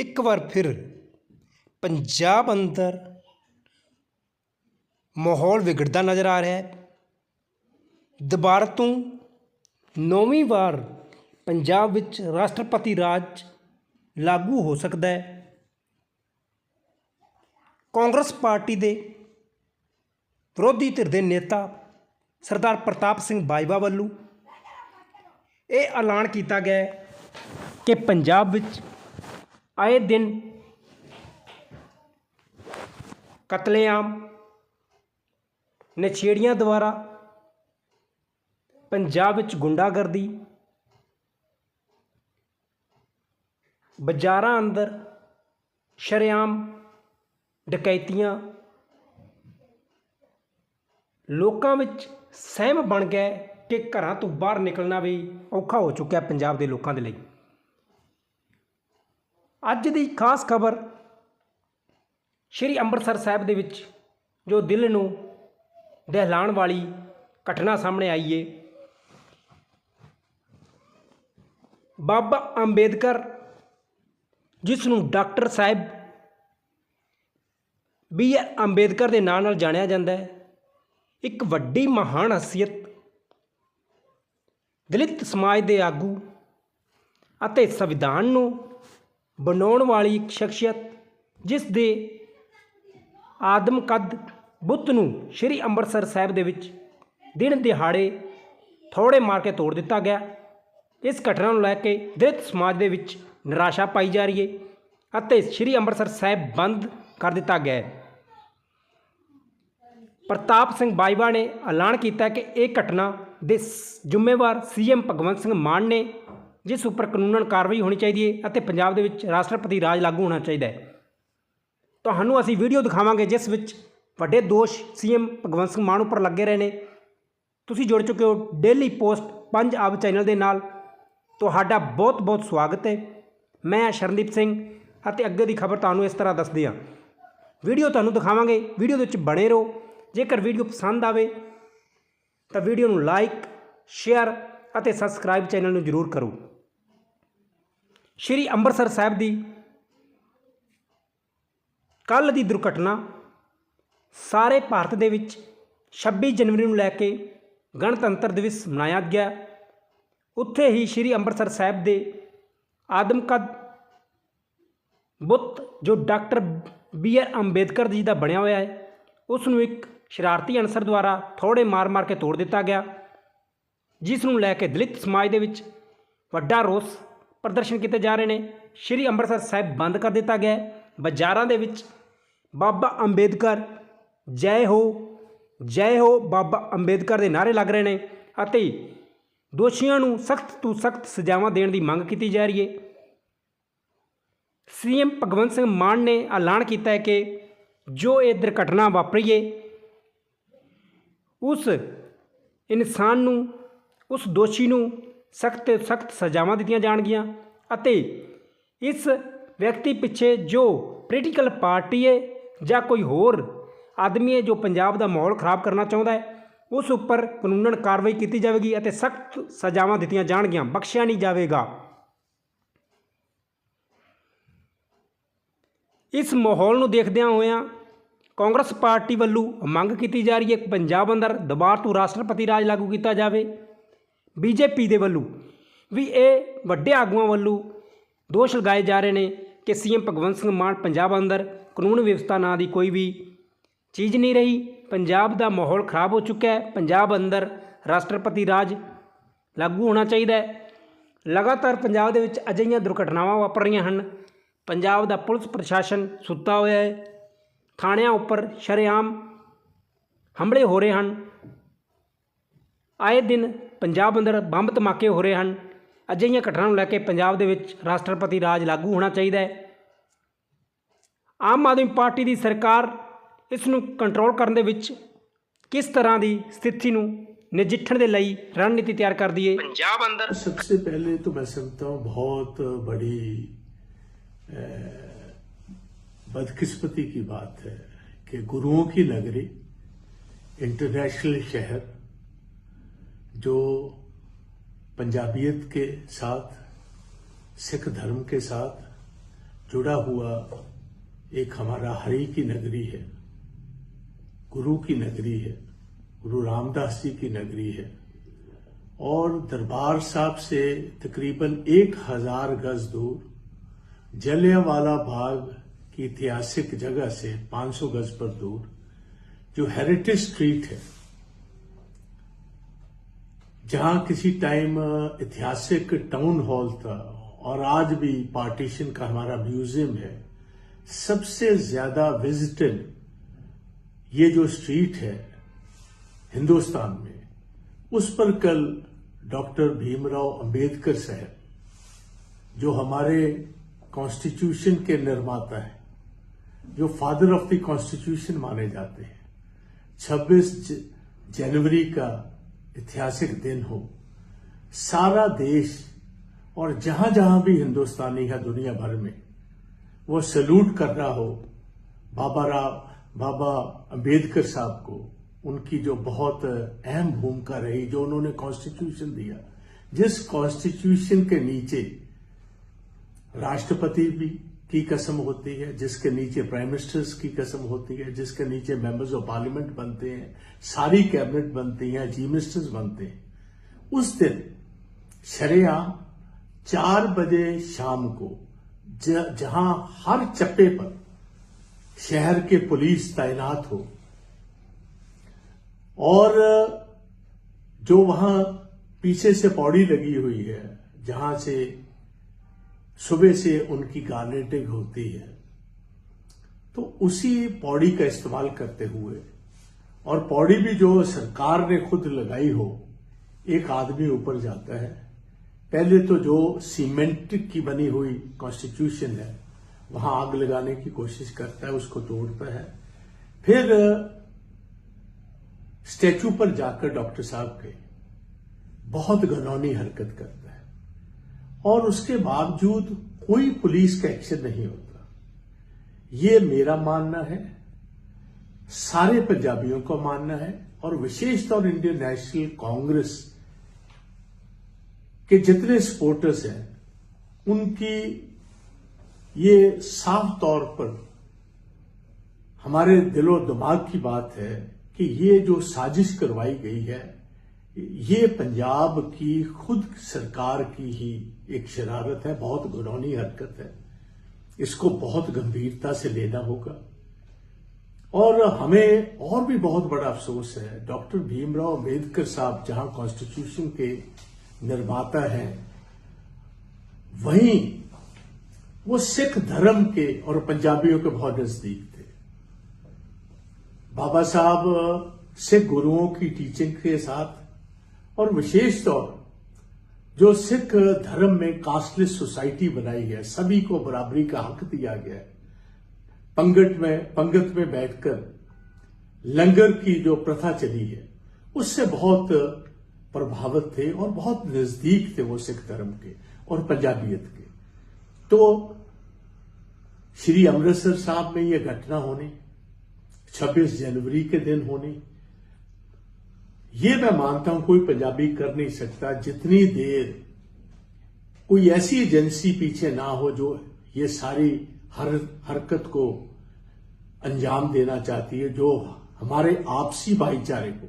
ਇੱਕ ਵਾਰ ਫਿਰ ਪੰਜਾਬ ਅੰਦਰ ਮਾਹੌਲ ਵਿਗੜਦਾ ਨਜ਼ਰ ਆ ਰਿਹਾ ਹੈ। ਦੁਬਾਰਾ ਤੋਂ ਨੌਵੀਂ ਵਾਰ ਪੰਜਾਬ ਵਿੱਚ ਰਾਸ਼ਟਰਪਤੀ ਰਾਜ ਲਾਗੂ ਹੋ ਸਕਦਾ ਹੈ। ਕਾਂਗਰਸ ਪਾਰਟੀ ਦੇ ਵਿਰੋਧੀ ਧਿਰ ਦੇ ਨੇਤਾ ਸਰਦਾਰ ਪ੍ਰਤਾਪ ਸਿੰਘ ਬਾਜਵਾ ਵੱਲੋਂ ਇਹ ਐਲਾਨ ਕੀਤਾ ਗਿਆ ਕਿ ਪੰਜਾਬ ਵਿੱਚ ਆਏ ਦਿਨ ਕਤਲੇਆਮ ਨਛੇੜੀਆਂ ਦੁਆਰਾ ਪੰਜਾਬ ਵਿੱਚ ਗੁੰਡਾਗਰਦੀ, ਬਾਜ਼ਾਰਾਂ ਅੰਦਰ ਸ਼ਰੇਆਮ ਡਕੈਤੀਆਂ, ਲੋਕਾਂ ਵਿੱਚ ਸਹਿਮ ਬਣ ਗਿਆ ਕਿ ਘਰਾਂ ਤੋਂ ਬਾਹਰ ਨਿਕਲਣਾ ਵੀ ਔਖਾ ਹੋ ਚੁੱਕਿਆ ਪੰਜਾਬ ਦੇ ਲੋਕਾਂ ਦੇ ਲਈ। ਅੱਜ ਦੀ ਖਾਸ ਖਬਰ ਸ਼੍ਰੀ ਅੰਮ੍ਰਿਤਸਰ ਸਾਹਿਬ ਦੇ ਵਿੱਚ, ਜੋ ਦਿਲ ਨੂੰ ਦਹਿਲਾਣ ਵਾਲੀ ਘਟਨਾ ਸਾਹਮਣੇ ਆਈ ਏ। ਬਾਬਾ ਅੰਬੇਦਕਰ ਜਿਸ ਨੂੰ doctor Sahib B R Ambedkar ਦੇ ਨਾਂ ਨਾਲ ਜਾਣਿਆ ਜਾਂਦਾ ਹੈ, ਇੱਕ ਵੱਡੀ ਮਹਾਨ ਹਸੀਅਤ, ਦਲਿਤ ਸਮਾਜ ਦੇ ਆਗੂ ਅਤੇ ਸੰਵਿਧਾਨ ਨੂੰ ਬਣਾਉਣ ਵਾਲੀ ਇੱਕ ਸ਼ਖਸੀਅਤ, ਜਿਸ ਦੇ ਆਦਮ ਕੱਦ ਬੁੱਤ ਨੂੰ ਸ਼੍ਰੀ ਅੰਮ੍ਰਿਤਸਰ ਸਾਹਿਬ ਦੇ ਵਿੱਚ ਦਿਨ ਦਿਹਾੜੇ ਥੋੜੇ ਮਾਰ ਕੇ ਤੋੜ ਦਿੱਤਾ ਗਿਆ। ਇਸ ਘਟਨਾ ਨੂੰ ਲੈ ਕੇ ਦਲਿਤ ਸਮਾਜ ਦੇ ਵਿੱਚ ਨਿਰਾਸ਼ਾ ਪਾਈ ਜਾ ਰਹੀ ਹੈ ਅਤੇ ਸ਼੍ਰੀ ਅੰਮ੍ਰਿਤਸਰ ਸਾਹਿਬ ਬੰਦ ਕਰ ਦਿੱਤਾ ਗਿਆ ਹੈ। ਪ੍ਰਤਾਪ ਸਿੰਘ ਬਾਜਵਾ ਨੇ ਐਲਾਨ ਕੀਤਾ ਕਿ ਇਹ ਘਟਨਾ ਦੇ ਸ- ਜ਼ਿੰਮੇਵਾਰ ਸੀਐਮ ਭਗਵੰਤ ਸਿੰਘ ਮਾਨ ਨੇ ਜਿਸ ਉੱਪਰ ਕਾਨੂੰਨਨ ਕਾਰਵਾਈ ਹੋਣੀ ਚਾਹੀਦੀ ਹੈ ਅਤੇ ਪੰਜਾਬ ਦੇ ਵਿੱਚ ਰਾਸ਼ਟਰਪਤੀ ਰਾਜ ਲਾਗੂ ਹੋਣਾ ਚਾਹੀਦਾ ਹੈ। ਤੁਹਾਨੂੰ ਅਸੀਂ ਵੀਡੀਓ ਦਿਖਾਵਾਂਗੇ ਜਿਸ ਵਿੱਚ ਵੱਡੇ ਦੋਸ਼ ਸੀਐਮ ਭਗਵੰਤ ਸਿੰਘ ਮਾਨ ਉੱਪਰ ਲੱਗੇ ਰਹੇ ਨੇ। ਤੁਸੀਂ ਜੁੜ ਚੁੱਕੇ ਹੋ ਡੇਲੀ ਪੋਸਟ ਪੰਜ ਆਬ ਚੈਨਲ ਦੇ ਨਾਲ। ਤੁਹਾਡਾ ਬਹੁਤ ਬਹੁਤ ਸਵਾਗਤ ਹੈ। ਮੈਂ ਸ਼ਰਨਦੀਪ ਸਿੰਘ ਅਤੇ ਅੱਗੇ ਦੀ ਖਬਰ ਤੁਹਾਨੂੰ ਇਸ ਤਰ੍ਹਾਂ ਦੱਸਦੇ ਹਾਂ। ਵੀਡੀਓ ਤੁਹਾਨੂੰ ਦਿਖਾਵਾਂਗੇ। ਵੀਡੀਓ ਦੇ ਵਿੱਚ ਬਣੇ ਰਹੋ। ਜੇਕਰ ਵੀਡੀਓ ਪਸੰਦ ਆਵੇ ਤਾਂ ਵੀਡੀਓ ਨੂੰ ਲਾਈਕ, ਸ਼ੇਅਰ ਅਤੇ ਸਬਸਕ੍ਰਾਈਬ ਚੈਨਲ ਨੂੰ ਜ਼ਰੂਰ ਕਰੋ। ਸ਼੍ਰੀ ਅੰਮ੍ਰਿਤਸਰ ਸਾਹਿਬ ਦੀ ਕੱਲ ਦੀ ਦੁਰਘਟਨਾ ਸਾਰੇ ਭਾਰਤ ਦੇ ਵਿੱਚ 26 ਜਨਵਰੀ ਨੂੰ ਲੈ ਕੇ ਗਣਤੰਤਰ ਦਿਵਸ ਮਨਾਇਆ ਗਿਆ। ਉੱਥੇ ਹੀ ਸ਼੍ਰੀ ਅੰਮ੍ਰਿਤਸਰ ਸਾਹਿਬ ਦੇ ਆਦਮਕਦ ਬੁੱਤ ਜੋ doctor B R Ambedkar ji ਦਾ ਬਣਿਆ ਹੋਇਆ ਹੈ ਉਸ ਨੂੰ ਇੱਕ ਸ਼ਰਾਰਤੀ ਅਨਸਰ ਦੁਆਰਾ ਥੋੜੇ ਮਾਰ-ਮਾਰ ਕੇ ਤੋੜ ਦਿੱਤਾ ਗਿਆ, ਜਿਸ ਨੂੰ ਲੈ ਕੇ ਦਲਿਤ ਸਮਾਜ ਦੇ ਵਿੱਚ ਵੱਡਾ ਰੋਸ ਪ੍ਰਦਰਸ਼ਨ ਕੀਤੇ ਜਾ ਰਹੇ ਨੇ। ਸ਼੍ਰੀ ਅੰਮ੍ਰਿਤਸਰ ਸਾਹਿਬ ਬੰਦ ਕਰ ਦਿੱਤਾ ਗਿਆ ਬਾਜ਼ਾਰਾਂ ਦੇ ਵਿੱਚ ਬਾਬਾ ਅੰਬੇਦਕਰ, ਜੈ ਹੋ ਜੈ ਹੋ ਬਾਬਾ ਅੰਬੇਦਕਰ ਦੇ ਨਾਰੇ ਲੱਗ ਰਹੇ ਨੇ ਅਤੇ ਦੋਸ਼ੀਆਂ ਨੂੰ ਸਖਤ ਤੋਂ ਸਖਤ ਸਜ਼ਾਵਾਂ ਦੇਣ ਦੀ ਮੰਗ ਕੀਤੀ ਜਾ ਰਹੀ ਹੈ। ਸੀਐਮ ਭਗਵੰਤ ਸਿੰਘ ਮਾਨ ਨੇ ਐਲਾਨ ਕੀਤਾ ਹੈ ਕਿ ਜੋ ਇਹ ਦੁਰਘਟਨਾ ਵਾਪਰੀ ਹੈ, ਉਸ ਇਨਸਾਨ ਨੂੰ, ਉਸ ਦੋਸ਼ੀ ਨੂੰ ਸਖਤ ਸਖਤ ਸਜ਼ਾਵਾਂ ਦਿੱਤੀਆਂ ਜਾਣਗੀਆਂ ਅਤੇ ਇਸ ਵਿਅਕਤੀ ਪਿੱਛੇ ਜੋ ਪੋਲੀਟੀਕਲ ਪਾਰਟੀ ਹੈ ਜਾਂ ਕੋਈ ਹੋਰ ਆਦਮੀ ਹੈ ਜੋ ਪੰਜਾਬ ਦਾ ਮਾਹੌਲ ਖਰਾਬ ਕਰਨਾ ਚਾਹੁੰਦਾ ਹੈ ਉਸ ਉੱਪਰ ਕਾਨੂੰਨਨ ਕਾਰਵਾਈ ਕੀਤੀ ਜਾਵੇਗੀ ਅਤੇ ਸਖਤ ਸਜ਼ਾਵਾਂ ਦਿੱਤੀਆਂ ਜਾਣਗੀਆਂ, ਬਖਸ਼ਿਆ ਨਹੀਂ ਜਾਵੇਗਾ। ਇਸ ਮਾਹੌਲ ਨੂੰ ਦੇਖਦਿਆਂ ਹੋਇਆਂ ਕਾਂਗਰਸ ਪਾਰਟੀ ਵੱਲੋਂ ਮੰਗ ਕੀਤੀ ਜਾ ਰਹੀ ਹੈ ਕਿ ਪੰਜਾਬ ਅੰਦਰ ਦੁਬਾਰਾ ਤੋਂ ਰਾਸ਼ਟਰਪਤੀ ਰਾਜ ਲਾਗੂ ਕੀਤਾ ਜਾਵੇ। ਬੀਜੇਪੀ ਦੇ ਵੱਲੋਂ ਵੀ ਇਹ ਵੱਡੇ ਆਗੂਆਂ ਵੱਲੋਂ ਦੋਸ਼ ਲਗਾਏ ਜਾ ਰਹੇ ਨੇ ਕਿ ਸੀਐਮ ਭਗਵੰਤ ਸਿੰਘ ਮਾਨ ਪੰਜਾਬ ਅੰਦਰ ਕਾਨੂੰਨ ਵਿਵਸਥਾ ਨਾਂ ਦੀ ਕੋਈ ਵੀ ਚੀਜ਼ ਨਹੀਂ ਰਹੀ। ਪੰਜਾਬ ਦਾ ਮਾਹੌਲ ਖਰਾਬ ਹੋ ਚੁੱਕਾ ਹੈ। ਪੰਜਾਬ ਅੰਦਰ ਰਾਸ਼ਟਰਪਤੀ ਰਾਜ ਲਾਗੂ ਹੋਣਾ ਚਾਹੀਦਾ ਹੈ। ਲਗਾਤਾਰ ਪੰਜਾਬ ਦੇ ਵਿੱਚ ਅਜਿਹੀਆਂ ਦੁਰਘਟਨਾਵਾਂ ਵਾਪਰ ਰਹੀਆਂ ਹਨ। ਪੰਜਾਬ ਦਾ ਪੁਲਿਸ ਪ੍ਰਸ਼ਾਸਨ ਸੁੱਤਾ ਹੋਇਆ ਹੈ। ਥਾਣਿਆਂ ਉੱਪਰ ਸ਼ਰੇਆਮ ਹਮਲੇ ਹੋ ਰਹੇ ਹਨ। ਆਏ ਦਿਨ ਪੰਜਾਬ ਅੰਦਰ ਬੰਬ ਧਮਾਕੇ ਹੋ ਰਹੇ ਹਨ ਅਜਿਹੀਆਂ ਘਟਨਾਵਾਂ ਨੂੰ ਲੈ ਕੇ ਪੰਜਾਬ ਦੇ ਵਿੱਚ ਰਾਸ਼ਟਰਪਤੀ ਰਾਜ ਲਾਗੂ ਹੋਣਾ ਚਾਹੀਦਾ ਹੈ ਆਮ ਆਦਮੀ ਪਾਰਟੀ ਦੀ ਸਰਕਾਰ ਇਸ ਨੂੰ ਕੰਟਰੋਲ ਕਰਨ ਦੇ ਵਿੱਚ ਕਿਸ ਤਰ੍ਹਾਂ ਦੀ ਸਥਿਤੀ ਨੂੰ ਨਜਿੱਠਣ ਦੇ ਲਈ ਰਣਨੀਤੀ ਤਿਆਰ ਕਰਦੀ ਹੈ ਪੰਜਾਬ ਅੰਦਰ सबसे पहले तो मैं समझता हूँ बहुत बड़ी अ, बदकिस्मती की बात है कि गुरुओं की नगरी इंटरनेशनल शहर जो पंजाबियत के साथ, सिख धर्म के साथ जुड़ा हुआ एक हमारा हरि की नगरी है, गुरु की नगरी है, गुरु रामदास जी की नगरी है। और दरबार साहब से तकरीबन एक हज़ार गज दूर जलियावाला बाग की ऐतिहासिक जगह से 500 गज पर दूर जो हेरिटेज स्ट्रीट है जहाँ किसी टाइम ऐतिहासिक टाउन हॉल था, और आज भी पार्टीशन का हमारा म्यूज़ियम है, सबसे ज़्यादा विजिटेड ये जो स्ट्रीट है, हिंदुस्तान में, उस पर कल डॉक्टर भीमराव अंबेडकर साहब, जो हमारे कॉन्स्टिट्यूशन के निर्माता है, जो फादर ऑफ़ द कॉन्स्टिट्यूशन माने जाते हैं 26 जनवरी का ऐतिहासिक दिन हो। सारा देश और जहाँ जहाँ भी हिंदुस्तानी है दुनिया भर में, वो सल्यूट कर रहा हो बाबा राव, बाबा अंबेडकर साहब को, उनकी जो बहुत अहम भूमिका रही, जो उन्होंने कॉन्स्टिट्यूशन दिया। जिस कॉन्स्टिट्यूशन के नीचे राष्ट्रपति भी की कसम होती है, जिसके नीचे प्राइम मिनिस्टर्स की कसम होती है, जिसके नीचे मेंबर्स ऑफ़ पार्लियामेंट बनते हैं, सारी कैबिनेट बनती है चीफ मिनिस्टर्स बनते हैं। उस दिन शरेआम चार बजे शाम को जहाँ हर चप्पे पर शहर के पुलिस तैनात हो, और जो वहाँ पीछे से पौड़ी लगी हुई है, जहाँ से सुबह से उनकी गार्नेटिंग होती है। तो उसी पौड़ी का इस्तेमाल करते हुए, और पौड़ी भी जो सरकार ने खुद लगाई हो, एक आदमी ऊपर जाता है। पहले तो जो सीमेंट की बनी हुई कॉन्स्टिट्यूशन है, वहाँ आग लगाने की कोशिश करता है, उसको तोड़ता है। फिर स्टैचू पर जाकर डॉक्टर साहब के बहुत घनौनी हरकत करता और उसके बावजूद कोई पुलिस का एक्शन नहीं होता। ये मेरा मानना है, सारे पंजाबियों का मानना है, और विशेष तौर इंडियन नेशनल कांग्रेस के जितने सपोर्टर्स हैं, उनकी ये साफ़ तौर पर हमारे दिलो दिमाग की बात है कि ये जो साजिश करवाई गई है ये पंजाब की खुद सरकार की ही एक शरारत है, बहुत घुनौनी हरकत है। इसको बहुत गंभीरता से लेना होगा। और हमें और भी बहुत बड़ा अफसोस है, डॉक्टर भीमराव अंबेडकर साहब जहाँ कॉन्स्टिट्यूशन के निर्माता हैं, वहीं वो सिख धर्म के और पंजाबियों के बहुत नज़दीक थे। बाबा साहब सिख गुरुओं की टीचिंग के साथ और विशेष तौर जो सिख धर्म में कास्टलेस सोसाइटी बनाई है, सभी को बराबरी का हक दिया गया है। पंगत में पंगत में बैठकर लंगर की जो प्रथा चली है, उससे बहुत प्रभावित थे और बहुत नज़दीक थे वो सिख धर्म के और पंजाबियत के। तो श्री अमृतसर साहब में यह घटना होनी 26 जनवरी के दिन होनी ये मैं मानता हूँ कोई पंजाबी कर नहीं सकता जितनी देर कोई ऐसी एजेंसी पीछे ना हो जो ये सारी हर हरकत को अंजाम देना चाहती है, जो हमारे आपसी भाईचारे को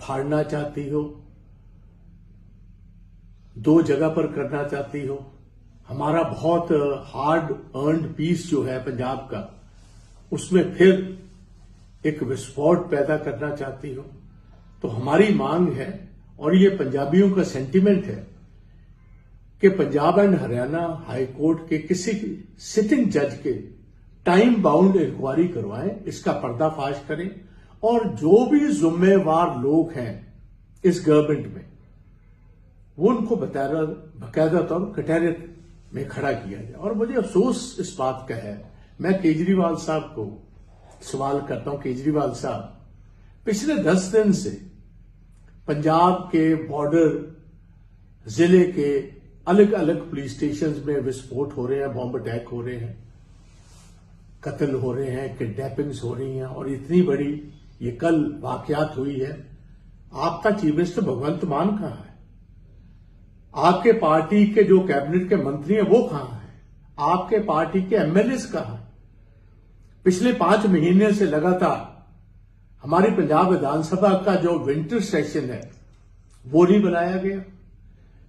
फाड़ना चाहती हो, दो जगह पर करना चाहती हो। हमारा बहुत हार्ड अर्नड पीस जो है पंजाब का, उसमें फिर एक विस्फोट पैदा करना चाहती हो। तो हमारी मांग है, और ये पंजाबियों का सेंटीमेंट है, कि Punjab and Haryana high court के किसी सिटिंग जज के टाइम बाउंड इंक्वायरी करवाएँ, इसका पर्दाफाश करें, और जो भी जिम्मेवार लोग हैं इस गवर्नमेंट में, वो उनको बताया बकायदा तौर कटहरे में खड़ा किया जाए। और मुझे अफसोस इस बात का है, मैं केजरीवाल साहब को सवाल करता हूँ। केजरीवाल साहब, पिछले दस दिन से पंजाब के बॉर्डर ज़िले के अलग अलग पुलिस स्टेशन में विस्फोट हो रहे हैं बॉम्ब अटैक हो रहे हैं, कत्ल हो रहे हैं किडनैपिंग्स हो रही हैं और इतनी बड़ी ये कल वाकयात हुई है। आपका चीफ मिनिस्टर भगवंत मान कहाँ है? आपके पार्टी के जो कैबिनेट के मंत्री हैं, वो कहाँ है? आपके पार्टी के एमएलए कहा पिछले पाँच महीने से लगातार हमारी पंजाब विधानसभा का जो विंटर सेशन है, वो नहीं बनाया गया।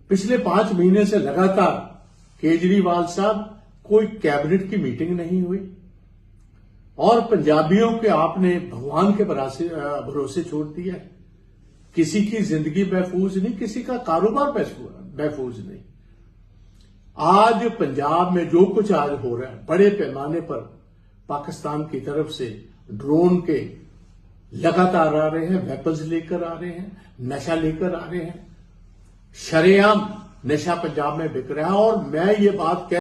पिछले पाँच महीने से लगातार केजरीवाल साहब कोई कैबिनेट की मीटिंग नहीं हुई। और पंजाबियों के आपने भगवान के भरोसे छोड़ दिया है। किसी की ज़िंदगी महफूज नहीं, किसी का कारोबार महफूज नहीं। आज पंजाब में जो कुछ आज हो रहा है, बड़े पैमाने पर पाकिस्तान की तरफ़ से ड्रोन के लगातार आ रहे हैं वेपन्स लेकर आ रहे हैं, नशा लेकर आ रहे हैं। शरेआम नशा पंजाब में बिक रहा है और मैं ये बात कह